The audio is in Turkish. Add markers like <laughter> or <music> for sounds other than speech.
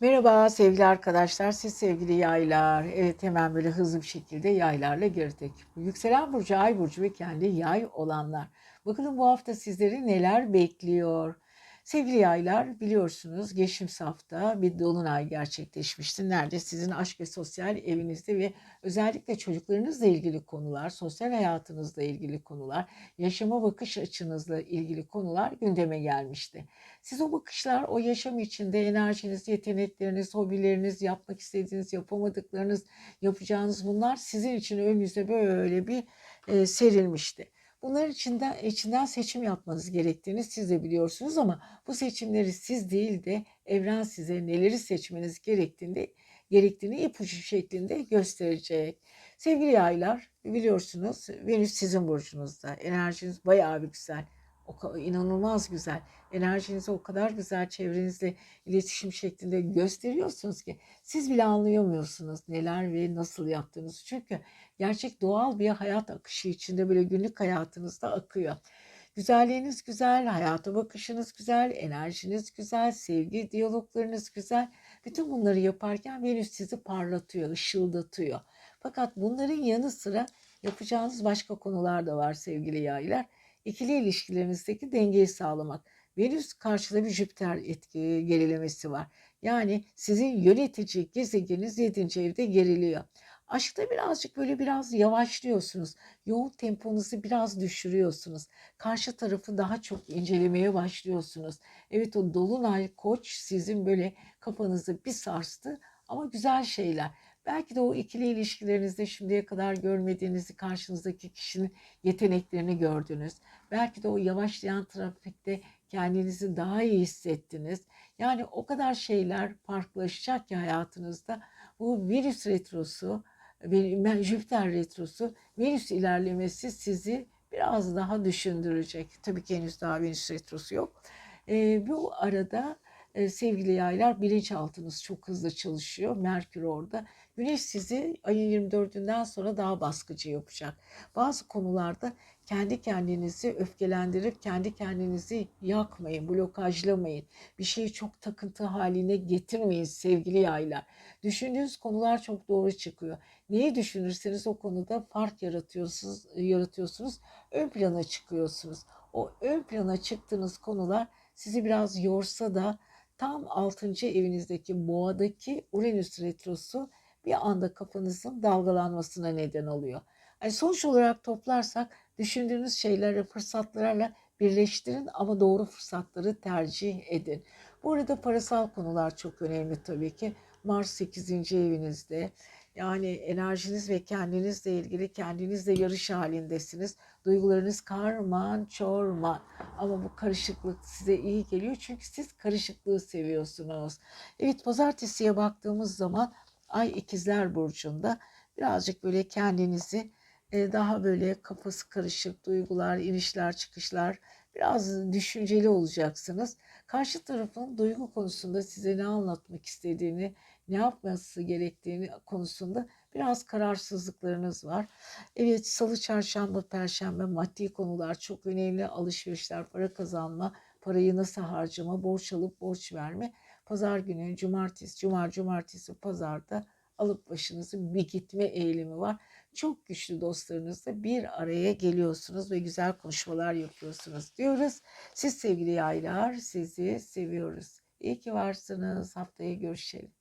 Merhaba sevgili arkadaşlar, siz sevgili yaylar. Evet hemen böyle hızlı bir şekilde yaylarla girdik. Yükselen burcu, ay burcu ve kendi yay olanlar. Bakalım bu hafta sizleri neler bekliyor? Sevgili yaylar biliyorsunuz geçtiğimiz hafta bir dolunay gerçekleşmişti. Nerede sizin aşk ve sosyal evinizde ve özellikle çocuklarınızla ilgili konular, sosyal hayatınızla ilgili konular, yaşama bakış açınızla ilgili konular gündeme gelmişti. Siz o bakışlar, o yaşam içinde enerjiniz, yetenekleriniz, hobileriniz, yapmak istediğiniz, yapamadıklarınız, yapacağınız bunlar sizin için önünüze böyle bir e, serilmişti. Bunlar içinden, içinden seçim yapmanız gerektiğini siz de biliyorsunuz ama bu seçimleri siz değil de evren size neleri seçmeniz gerektiğini, gerektiğini ipucu şeklinde gösterecek. Sevgili yaylar biliyorsunuz Venüs sizin burcunuzda. Enerjiniz bayağı bir güzel. O inanılmaz güzel. Enerjinizi o kadar güzel çevrenizle iletişim şeklinde gösteriyorsunuz ki siz bile anlayamıyorsunuz neler ve nasıl yaptığınızı. Çünkü gerçek doğal bir hayat akışı içinde böyle günlük hayatınızda akıyor. Güzelliğiniz güzel, hayata bakışınız güzel, enerjiniz güzel, sevgi diyaloglarınız güzel. Bütün bunları yaparken Venüs sizi parlatıyor, ışıldatıyor. Fakat bunların yanı sıra yapacağınız başka konular da var sevgili yaylar. İkili ilişkilerinizdeki dengeyi sağlamak. Venüs karşıda bir Jüpiter etki gerilemesi var. Yani sizin yönetici gezegeniniz 7. evde geriliyor. Aşkta birazcık böyle biraz yavaşlıyorsunuz. Yoğun temponuzu biraz düşürüyorsunuz. Karşı tarafı daha çok incelemeye başlıyorsunuz. Evet o dolunay koç sizin böyle kafanızı bir sarstı ama güzel şeyler. Belki de o ikili ilişkilerinizde şimdiye kadar görmediğinizi karşınızdaki kişinin yeteneklerini gördünüz. Belki de o yavaşlayan trafikte kendinizi daha iyi hissettiniz. Yani o kadar şeyler farklılaşacak ki hayatınızda. Bu virüs retrosu, <laughs> Jüpiter retrosu, Venüs ilerlemesi sizi biraz daha düşündürecek. Tabii ki henüz daha Venüs retrosu yok. E, bu arada sevgili yaylar bilinçaltınız çok hızlı çalışıyor. Merkür orada. Güneş sizi ayın 24'ünden sonra daha baskıcı yapacak. Bazı konularda kendi kendinizi öfkelendirip kendi kendinizi yakmayın, blokajlamayın. Bir şeyi çok takıntı haline getirmeyin sevgili yaylar. Düşündüğünüz konular çok doğru çıkıyor. Neyi düşünürseniz o konuda fark yaratıyorsunuz, yaratıyorsunuz. Ön plana çıkıyorsunuz. O ön plana çıktığınız konular sizi biraz yorsa da tam 6. evinizdeki boğadaki Uranüs retrosu bir anda kafanızın dalgalanmasına neden oluyor. Yani sonuç olarak toplarsak düşündüğünüz şeyleri fırsatlarla birleştirin ama doğru fırsatları tercih edin. Bu arada parasal konular çok önemli tabii ki. Mars 8. evinizde. Yani enerjiniz ve kendinizle ilgili kendinizle yarış halindesiniz. Duygularınız karman çorman ama bu karışıklık size iyi geliyor çünkü siz karışıklığı seviyorsunuz. Evet pazartesiye baktığımız zaman Ay ikizler burcunda birazcık böyle kendinizi e, daha böyle kafası karışık duygular, inişler, çıkışlar biraz düşünceli olacaksınız. Karşı tarafın duygu konusunda size ne anlatmak istediğini, ne yapması gerektiğini konusunda biraz kararsızlıklarınız var. Evet salı, çarşamba, perşembe maddi konular çok önemli. Alışverişler, para kazanma, parayı nasıl harcama, borç alıp borç verme. Pazar günü, cumartesi, cumar, cumartesi, pazarda alıp başınızı bir gitme eğilimi var. Çok güçlü dostlarınızla bir araya geliyorsunuz ve güzel konuşmalar yapıyorsunuz diyoruz. Siz sevgili yaylar sizi seviyoruz. İyi ki varsınız. Haftaya görüşelim.